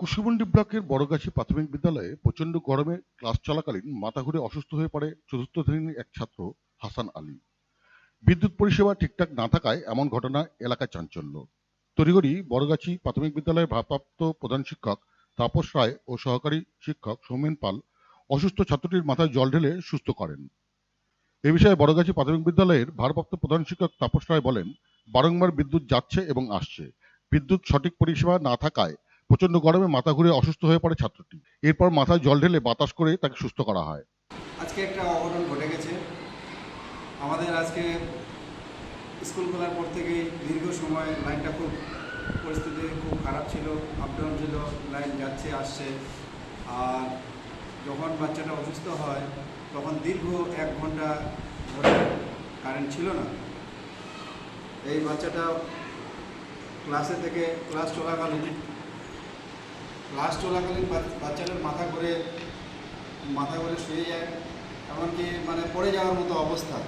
কুশিমন্ডি ব্লকের বড়গাছি প্রাথমিক বিদ্যালয়ে প্রচণ্ড গরমে ক্লাস চলাকালীন মাথা ঘুরে অসুস্থ হয়ে পড়ে চতুর্থ শ্রেণির এক ছাত্র, হাসান আলী। বিদ্যুৎ পরিষেবা ঠিকঠাক না থাকায় এমন ঘটনা এলাকায় চাঞ্চল্য। তড়িঘড়ি বড়গাছি প্রাথমিক বিদ্যালয়ের ভারপ্রাপ্ত প্রধান শিক্ষক তাপস রায় ও সহকারী শিক্ষক সৌমেন পাল অসুস্থ ছাত্রটির মাথায় জল ঢেলে সুস্থ করেন। এ বিষয়ে বড়গাছি প্রাথমিক বিদ্যালয়ের ভারপ্রাপ্ত প্রধান শিক্ষক তাপস রায় বলেন, বারংবার বিদ্যুৎ যাচ্ছে এবং আসছে। বিদ্যুৎ সঠিক পরিষেবা না থাকায় প্রচণ্ড গরমে মাথা ঘুরে অসুস্থ হয়ে পড়ে ছাত্রটি। এরপর মাথায় জল ঢেলে বাতাস করে তাকে সুস্থ করা হয়। আজকে একটা অঘটন ঘটে গেছে। আমাদের আজকে স্কুল খোলার পর থেকেই দীর্ঘ সময় লাইনটা খুব পরিস্থিতি খুব খারাপ ছিল আপ ডাউন ছিল, লাইন যাচ্ছে, আসছে। আর যখন বাচ্চাটা অসুস্থ হয়, তখন দীর্ঘ এক ঘণ্টা ধরে কারেন্ট ছিল না। এই বাচ্চাটা ক্লাসে থেকে ক্লাস চলাকালীন ক্লাস চলাকালীন বাচ- বাচ্চাটার মাথা করে মাথা করে শুয়ে যায়, এমনকি মানে পড়ে যাওয়ার মতো অবস্থা।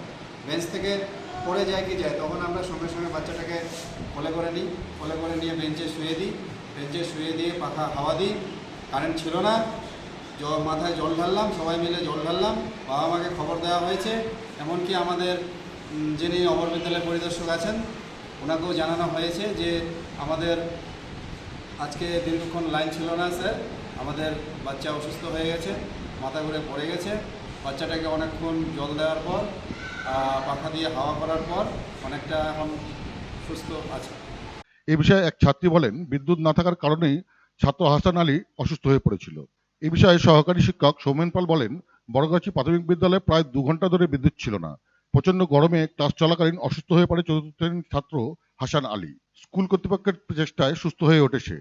বেঞ্চ থেকে পড়ে যায় কি যায়, তখন আমরা সঙ্গে সঙ্গে বাচ্চাটাকে কোলে করে নিই, কোলে করে নিয়ে বেঞ্চে শুয়ে দিই। বেঞ্চে শুয়ে দিয়ে পাখা হাওয়া দিই, কারেন্ট ছিল না জ- মাথায় জল ঢাললাম, সবাই মিলে জল ঢাললাম, বাবা মাকে খবর দেওয়া হয়েছে। এমনকি আমাদের যিনি অমর বিদ্যালয় পরিদর্শক আছেন, ওনাকেও জানানো হয়েছে যে আমাদের আজকে দীর্ঘক্ষণ লাইন ছিল না স্যার। আমাদের বাচ্চা অসুস্থ হয়ে গেছে, মাথা ঘুরে পড়ে গেছে। বাচ্চাটাকে অনেকক্ষণ জল দেওয়ার পর পাখা দিয়ে হাওয়া করার পর অনেকটা এখন সুস্থ আছে। এ বিষয়ে এক ছাত্রী বলেন, বিদ্যুৎ না থাকার কারণেই ছাত্র হাসান আলী অসুস্থ হয়ে পড়েছিল। এ বিষয়ে সহকারী শিক্ষক সৌমেন পাল বলেন, বড়গাছি প্রাথমিক বিদ্যালয়ে প্রায় দু ঘণ্টা ধরে বিদ্যুৎ ছিল না। প্রচণ্ড গরমে ক্লাস চলাকালীন অসুস্থ হয়ে পড়ে চতুর্থ শ্রেণির ছাত্র হাসান আলী। স্কুল কর্তৃপক্ষের প্রচেষ্টায় সুস্থ হয়ে ওঠে সে।